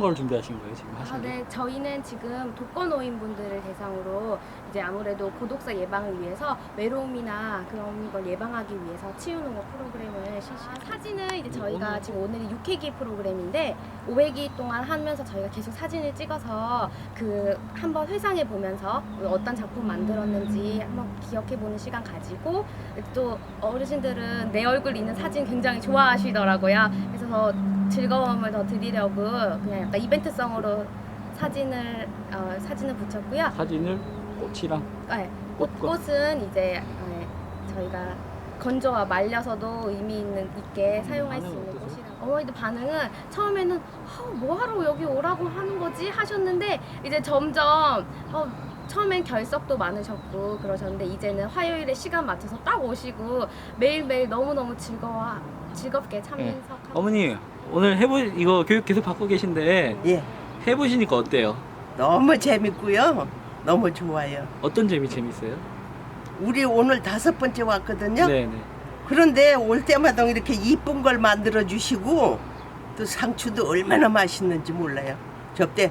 걸 준비하신 거예요 지금 하신 아, 게? 네, 저희는 지금 독거노인분들을 대상으로 이제 아무래도 고독사 예방을 위해서 외로움이나 그런 걸 예방하기 위해서 치유농어 프로그램을 실시한 사진은 이제 저희가 오늘- 지금 오늘이 6회기 프로그램인데 5회기 동안 하면서 저희가 계속 사진을 찍어서 그 한번 회상해 보면서 어떤 작품 만들었는지 한번 기억해 보는 시간 가지고 또 어르신들은 내 얼굴 있는 사진 굉장히 좋아하시더라고요. 그래서 더 즐거움을 더 드리려고 그냥 약간 이벤트성으로 사진을 어, 사진을 붙였고요. 사진을 꽃이랑 네, 꽃, 꽃과- 꽃은 이제 네, 저희가 건조와 말려서도 의미 있는 있게 사용할 수 있는 어떠세요? 꽃이라고. 어머니들 반응은 처음에는 어, 뭐 하러 여기 오라고 하는 거지 하셨는데 이제 점점 어, 처음엔 결석도 많으셨고 그러셨는데 이제는 화요일에 시간 맞춰서 딱 오시고 매일매일 너무너무 즐거워 즐겁게 참석하고 어머니 오늘 해보 이거 교육 계속 받고 계신데 예, 해보시니까 어때요? 너무 재밌고요. 너무 좋아요. 어떤 점이 재밌어요? 우리 오늘 다섯 번째 왔거든요. 네네. 그런데 올 때마다 이렇게 이쁜 걸 만들어 주시고 또 상추도 얼마나 맛있는지 몰라요. 저때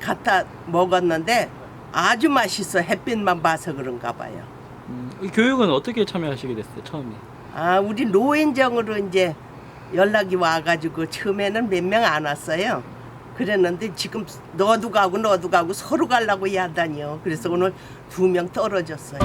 갖다 먹었는데 아주 맛있어. 햇빛만 봐서 그런가 봐요. 음, 이 교육은 어떻게 참여하시게 됐어요 처음에? 아, 우리 노인정으로 이제 연락이 와가지고 처음에는 몇 명 안 왔어요. 그랬는데 지금 너도 가고 너도 가고 서로 가려고 야단이요. 그래서 오늘 두 명 떨어졌어요.